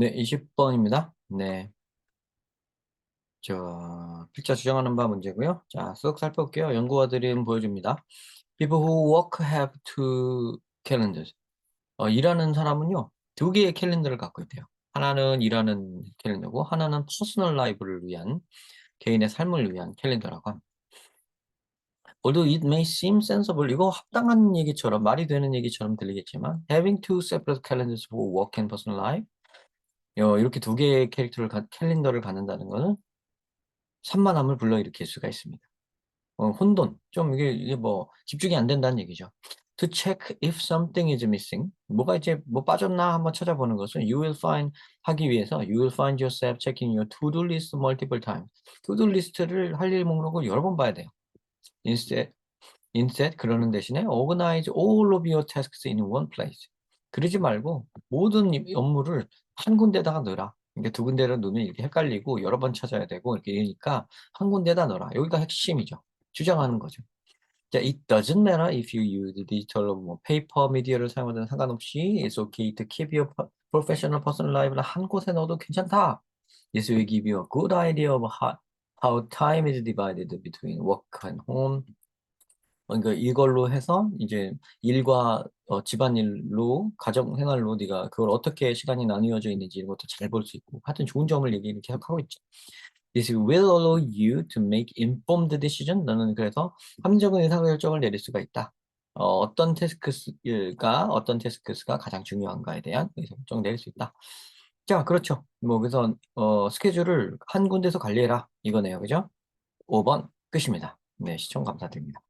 네, 20번입니다. 네. 저, 필자 주장하는 바 문제고요. 자, 쓱 살펴볼게요. 연구와들은 보여줍니다. People who work have two calendars. 어, 일하는 사람은요, 두 개의 캘린더를 갖고 있대요. 하나는 일하는 캘린더고, 하나는 퍼스널 라이브를 위한, 개인의 삶을 위한 캘린더라고 합니다. Although it may seem sensible, 이거 합당한 얘기처럼, 말이 되는 얘기처럼 들리겠지만, having two separate calendars for work and personal life, 어, 이렇게 두 개의 캐릭터를, 가- 캘린더를 갖는다는 것은 산만함을 불러일으킬 수가 있습니다. 어, 혼돈, 좀 이게, 이게 뭐 집중이 안 된다는 얘기죠. To check if something is missing, 뭐가 이제 뭐 빠졌나 한번 찾아보는 것은 you will find 하기 위해서 you will find yourself checking your to-do list multiple times. to-do 리스트를 할 일 목록을 여러 번 봐야 돼요. Instead, instead 그러는 대신에 organize all of your tasks in one place. 그러지 말고 모든 이- 업무를 한 군데다가 넣어라. 그러니까 두 군데를 넣으면 이렇게 헷갈리고 여러 번 찾아야 되고 이렇게 되니까 한 군데다 넣어라. 여기가 핵심이죠. 주장하는 거죠. 자, it doesn't matter if you use digital 뭐 페이퍼 미디어를 사용하든 상관없이 it's okay to keep your professional personal life를 한 곳에 넣어도 괜찮다. This will give you a good idea of how, how time is divided between work and home. 그러니까 이걸로 해서 이제 일과 어, 집안일로 가정 생활로 네가 그걸 어떻게 시간이 나뉘어져 있는지 이런 것도 잘 볼 수 있고 하여튼 좋은 점을 얘기를 계속 하고 있죠. This will allow you to make informed decision. 너는 그래서 합리적인 의사결정을 내릴 수가 있다. 어, 떤 태스크가 어떤 태스크가 가장 중요한가에 대한 의사결정을 내릴 수 있다. 자, 그렇죠. 뭐 그래서 어, 스케줄을 한 군데서 관리해라 이거네요, 그죠? 5번 끝입니다. 네, 시청 감사드립니다.